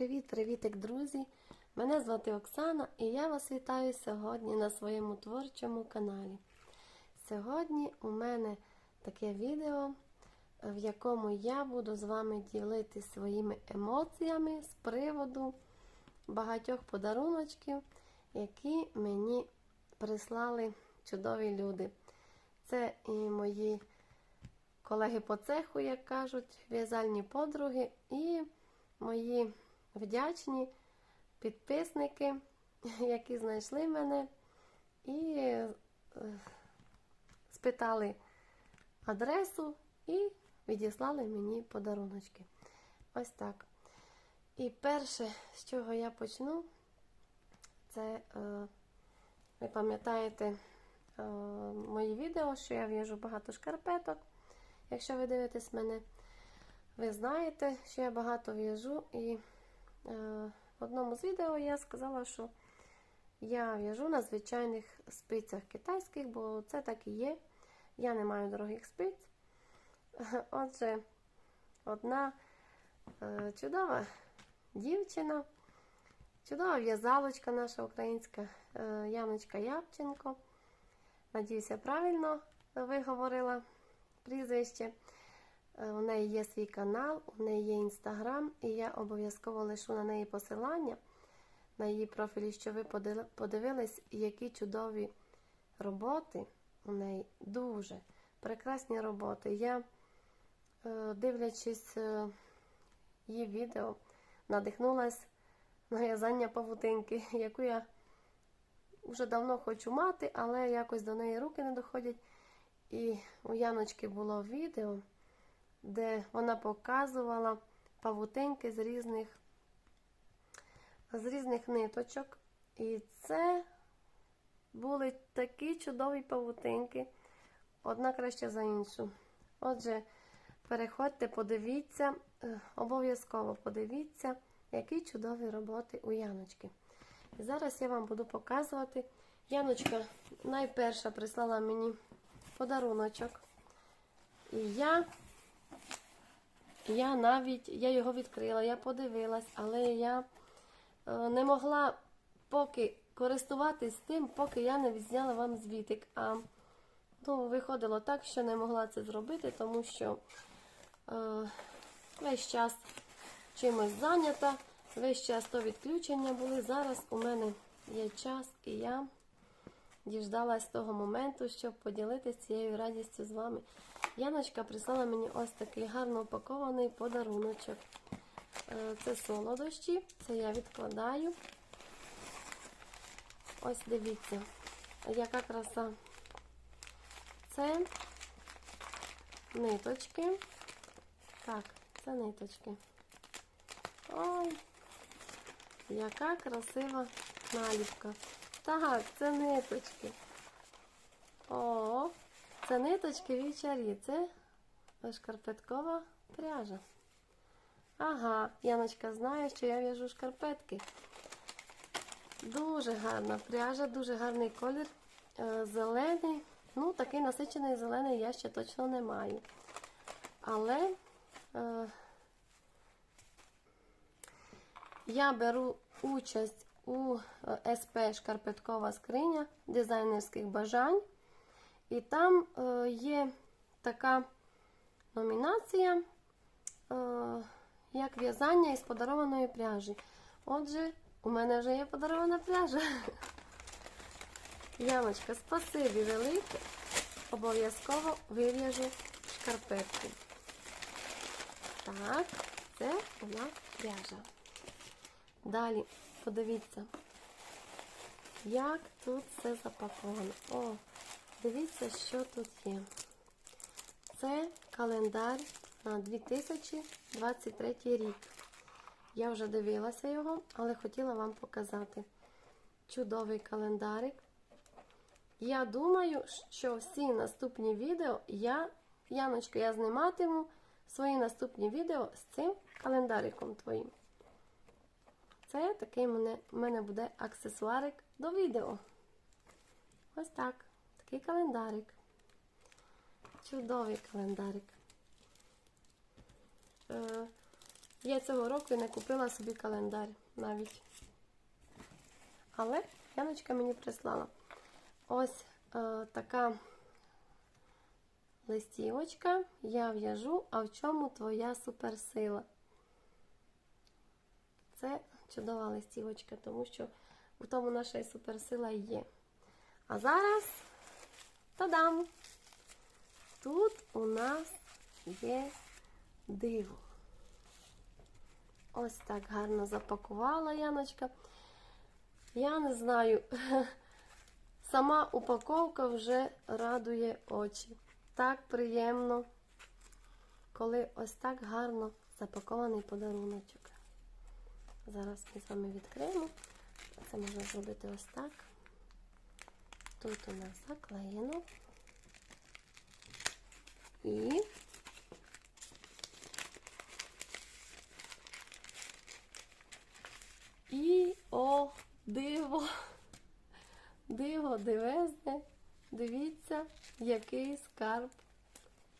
Привіт-привітик, друзі! Мене звати Оксана і я вас вітаю сьогодні на своєму творчому каналі. Сьогодні у мене таке відео, в якому я буду з вами ділитися своїми емоціями з приводу багатьох подаруночків, які мені прислали чудові люди. Це і мої колеги по цеху, як кажуть, в'язальні подруги, і мої вдячні підписники, які знайшли мене і е, спитали адресу і відіслали мені подаруночки. Ось так. І перше, з чого я почну, це, е, ви пам'ятаєте е, мої відео, що я в'яжу багато шкарпеток. Якщо ви дивитесь мене, ви знаєте, що я багато в'яжу, і в одному з відео я сказала, що я в'яжу на звичайних спицях китайських, бо це так і є. Я не маю дорогих спиць. Отже, одна е, чудова дівчина, чудова в'язалочка наша українська е, Яночка Япченко. Надіюся, правильно виговорила прізвище. У неї є свій канал, у неї є інстаграм, і я обов'язково лишу на неї посилання на її профілі, що ви подивились, які чудові роботи у неї дуже прекрасні роботи. Я, дивлячись її відео, надихнулася на в'язання павутинки, яку я вже давно хочу мати, але якось до неї руки не доходять. І у Яночки було відео, де вона показувала павутинки з різних з різних ниточок. І це були такі чудові павутинки, одна краще за іншу. Отже, переходьте, подивіться, обов'язково подивіться, які чудові роботи у Яночки. І зараз я вам буду показувати. Яночка найперша прислала мені подаруночок. І я я навіть я його відкрила, я подивилась, але я е, не могла поки користуватись тим, поки я не відзняла вам звітик. А ну, виходило так, що не могла це зробити, тому що е, весь час чимось зайнята, весь час то відключення були. Зараз у мене є час і я діждалась того моменту, щоб поділитися цією радістю з вами. Яночка прислала мені ось такий гарно упакований подаруночок. Е, це солодощі, це я відкладаю. Ось дивіться, яка краса. Це ниточки. Так, це ниточки. Ой, яка красива наліпка. Так, це ниточки. О, це ниточки вівчарі. Це шкарпеткова пряжа. Ага, Яночка знає, що я в'яжу шкарпетки. Дуже гарна пряжа, дуже гарний колір. Е, зелений. Ну, такий насичений зелений я ще точно не маю. Але е, я беру участь у е, СП Шкарпеткова скриня дизайнерських бажань. І там е, є така номінація, е, як в'язання із подарованої пряжі. Отже, у мене вже є подарована пряжа. Яночка, спасибі велике. Обов'язково вив'яжу шкарпетку. Так, це у нас пряжа. Далі, подивіться, як тут все запаковано. О, дивіться, що тут є. Це календар на 2023 рік. Я вже дивилася його, але хотіла вам показати чудовий календарик. Я думаю, що всі наступні відео я, Яночка, я зніматиму свої наступні відео з цим календариком твоїм. Це такий мене, мене буде аксесуарик до відео. Ось так. Такий календарик. Чудовий календарик. Е, Я цього року не купила собі календар навіть. Але Яночка мені прислала. Ось е, така листівочка. Я в'яжу, а в чому твоя суперсила? Це чудова листівочка, тому що у тому наша і суперсила є. А зараз та-дам! Тут у нас є диво. Ось так гарно запакувала Яночка. Я не знаю, сама упаковка вже радує очі. Так приємно, коли ось так гарно запакований подаруночок. Зараз ми з вами відкриємо. Це можна зробити ось так. Тут у нас заклеєно. І І о, диво! Диво, дивезне. Дивіться, який скарб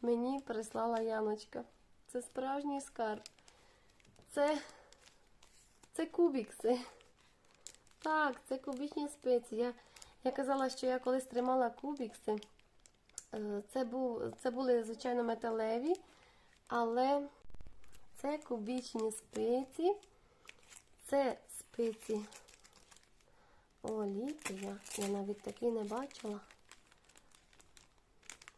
мені прислала Яночка. Це справжній скарб. Це, це кубікси. Так, це кубічні спеції. Я, я казала, що я колись тримала кубікси. Е, Це, був, це були, звичайно, металеві, але це кубічні спиці. Це спиці оліти. Я, я навіть такі не бачила.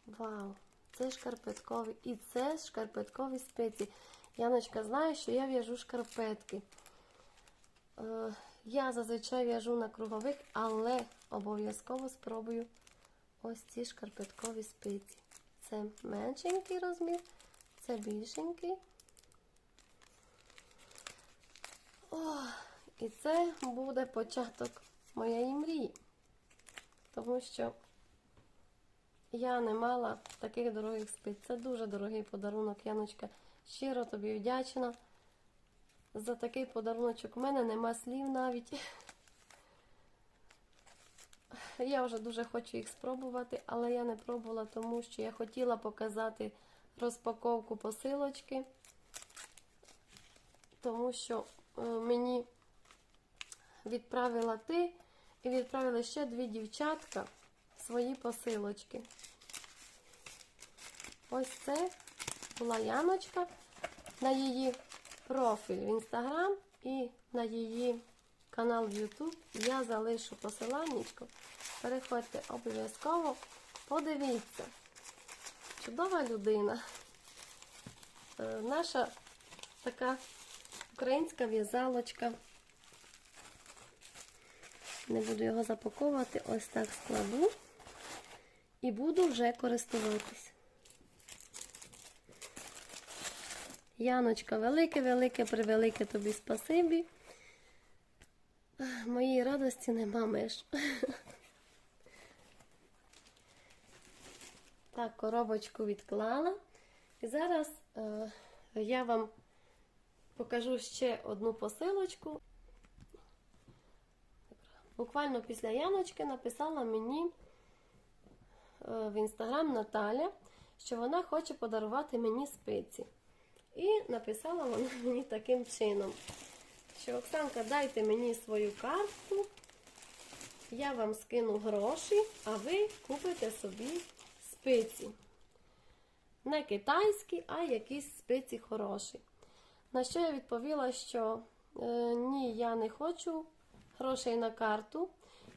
Вау! Це шкарпеткові. І це шкарпеткові спиці. Яночка знає, що я в'яжу шкарпетки. Я зазвичай в'яжу на круговик, але обов'язково спробую ось ці шкарпеткові спиці. Це меншенький розмір, це більшенький. І це буде початок моєї мрії. Тому що я не мала таких дорогих спиць. Це дуже дорогий подарунок, Яночка. Щиро тобі вдячна. За такий подаруночок У мене нема слів навіть. Я вже дуже хочу їх спробувати, але я не пробувала, тому що я хотіла показати розпаковку посилочки, тому що е, мені відправила ти і відправили ще дві дівчатка свої посилочки. Ось це була Яночка на її профіль в Інстаграм і на її канал в Ютуб. Я залишу посиланнячко. Переходьте обов'язково, подивіться. Чудова людина. Е, наша така українська в'язалочка. Не буду його запаковувати, ось так складу і буду вже користуватись. Яночка, велике-велике, превелике тобі спасибі. Моїй радості нема меж. Так, коробочку відклала. І зараз е, я вам покажу ще одну посилочку. Буквально після Яночки написала мені е, в інстаграм Наталя, що вона хоче подарувати мені спиці. І написала вона мені таким чином, що Оксанка, дайте мені свою картку, я вам скину гроші, а ви купите собі спиці. Не китайські, а якісь спиці хороші. На що я відповіла, що е, ні, я не хочу грошей на карту.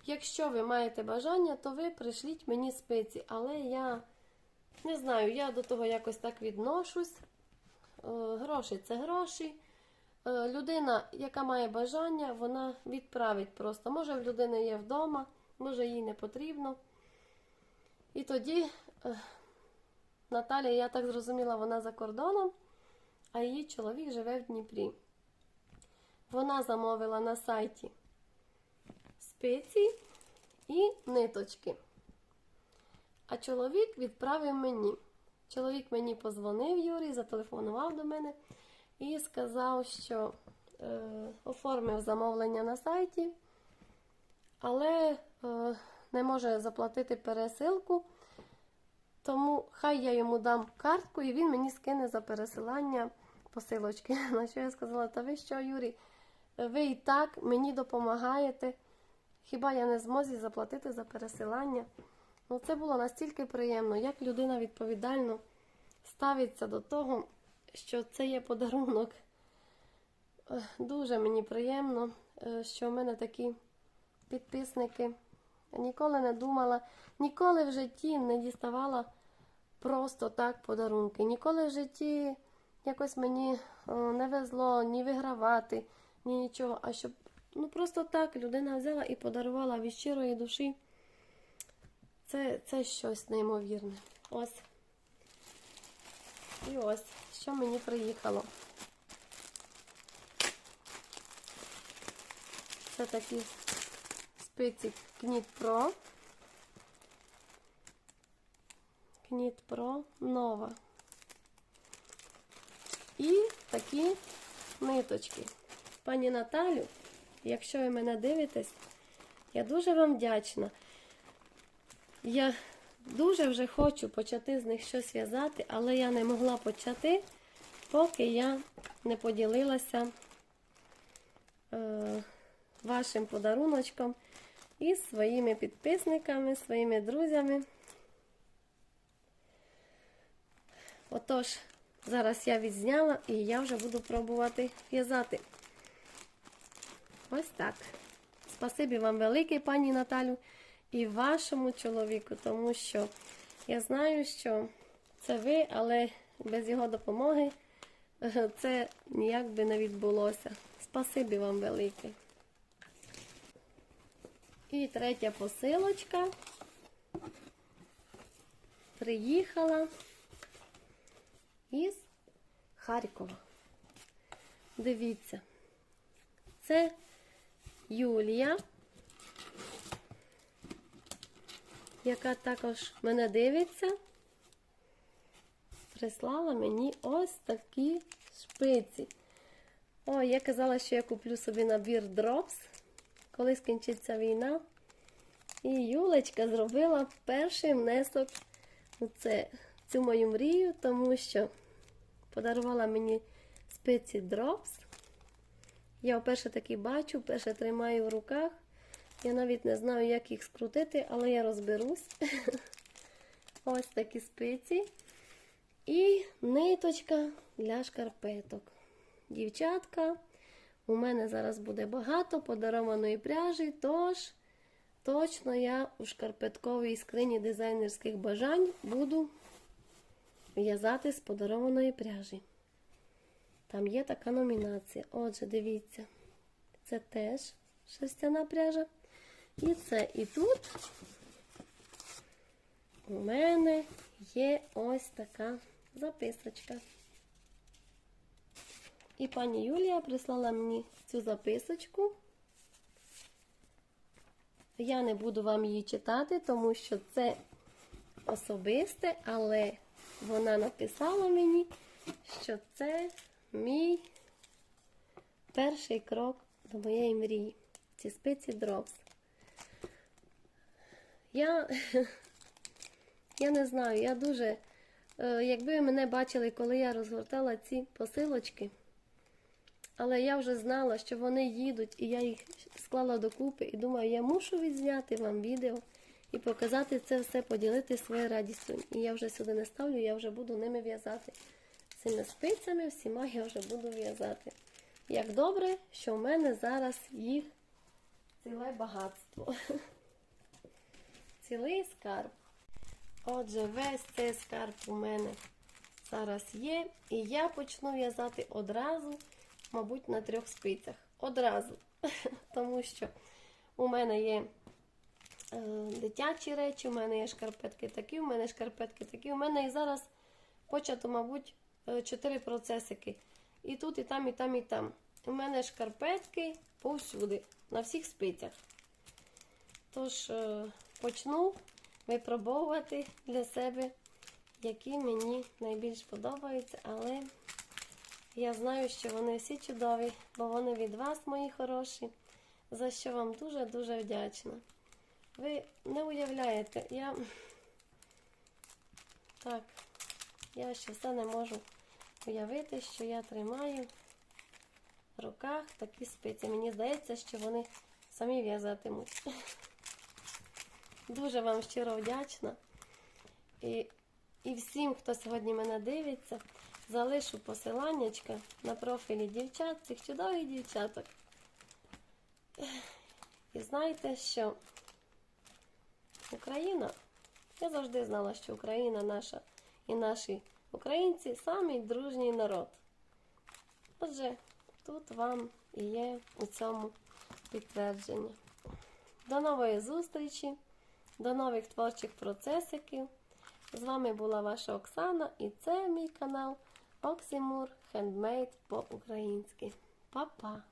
Якщо ви маєте бажання, то ви прийшліть мені спиці. Але я не знаю, я до того якось так відношусь. Е, Гроші це гроші. Е, Людина, яка має бажання, вона відправить просто. Може, в людини є вдома, може їй не потрібно. І тоді е, Наталія, я так зрозуміла, вона за кордоном, а її чоловік живе в Дніпрі. Вона замовила на сайті спиці і ниточки. А чоловік відправив мені. Чоловік мені позвонив Юрій, зателефонував до мене і сказав, що е, оформив замовлення на сайті, але е, не може заплатити пересилку. Тому хай я йому дам картку і він мені скине за пересилання посилочки. На що я сказала, та ви що, Юрій, ви і так мені допомагаєте. Хіба я не змозі заплатити за пересилання? Ну, це було настільки приємно, як людина відповідально ставиться до того, що це є подарунок. Е, Дуже мені приємно, е, що в мене такі підписники. Ніколи не думала, ніколи в житті не діставала просто так подарунки. Ніколи в житті якось мені е, не везло ні вигравати, ні нічого. А щоб ну просто так людина взяла і подарувала від щирої душі. Це, це щось неймовірне. Ось. І ось, що мені приїхало. Це такі спиці Кніт Про. Кніт Про нова. І такі ниточки. Пані Наталю, якщо ви мене дивитесь, я дуже вам вдячна. Я дуже вже хочу почати з них щось в'язати, але я не могла почати, поки я не поділилася е, вашим подаруночком із своїми підписниками, своїми друзями. Отож, зараз я відзняла і я вже буду пробувати в'язати. Ось так. Спасибі вам велике, пані Наталю, і вашому чоловіку, тому що я знаю, що це ви, але без його допомоги це ніяк би не відбулося. Спасибі вам велике. І третя посилочка приїхала із Харкова. Дивіться, це Юлія, яка також мене дивиться, прислала мені ось такі шпиці. О, я казала, що я куплю собі набір Drops, коли скінчиться війна. І Юлечка зробила перший внесок у це, цю мою мрію, тому що подарувала мені спиці Drops. Я вперше такі бачу, вперше тримаю в руках. Я навіть не знаю, як їх скрутити, але я розберусь. Ось такі спиці. І ниточка для шкарпеток. Дівчатка, у мене зараз буде багато подарованої пряжі, тож точно я у шкарпетковій скрині дизайнерських бажань буду в'язати з подарованої пряжі. Там є така номінація. Отже, дивіться, це теж шерстяна пряжа. І це і тут у мене є ось така записочка. І пані Юлія прислала мені цю записочку. Я не буду вам її читати, тому що це особисте, але вона написала мені, що це мій перший крок до моєї мрії. Ці спиці Drops. Я, я не знаю, я дуже, е, якби ви мене бачили, коли я розгортала ці посилочки, але я вже знала, що вони їдуть, і я їх склала докупи і думаю, я мушу відзняти вам відео і показати це все, поділити своєю радістю. І я вже сюди не ставлю, я вже буду ними в'язати. Цими спицями всіма я вже буду в'язати. Як добре, що в мене зараз їх ціле багатство. Цілий скарб. Отже, весь цей скарб у мене зараз є. І я почну в'язати одразу, мабуть, на трьох спицях. Одразу. Тому що у мене є е, дитячі речі, у мене є шкарпетки такі, у мене шкарпетки такі. У мене і зараз почато, мабуть, е, чотири процесики. І тут, і там, і там, і там. У мене шкарпетки повсюди, на всіх спицях. Тож, е, почну випробовувати для себе, які мені найбільш подобаються, але я знаю, що вони всі чудові, бо вони від вас, мої хороші, за що вам дуже-дуже вдячна. Ви не уявляєте, я так, я ще все не можу уявити, що я тримаю в руках такі спиці. Мені здається, що вони самі в'язатимуть. Дуже вам щиро вдячна. І, і всім, хто сьогодні мене дивиться, залишу посиланнячка на профілі дівчат, цих чудових дівчаток. І знайте, що Україна, я завжди знала, що Україна наша і наші українці самий дружній народ. Отже, тут вам і є у цьому підтвердження. До нової зустрічі, до нових творчих процесиків. З вами була ваша Оксана і це мій канал Оксимур Хендмейд по-українськи. Па-па!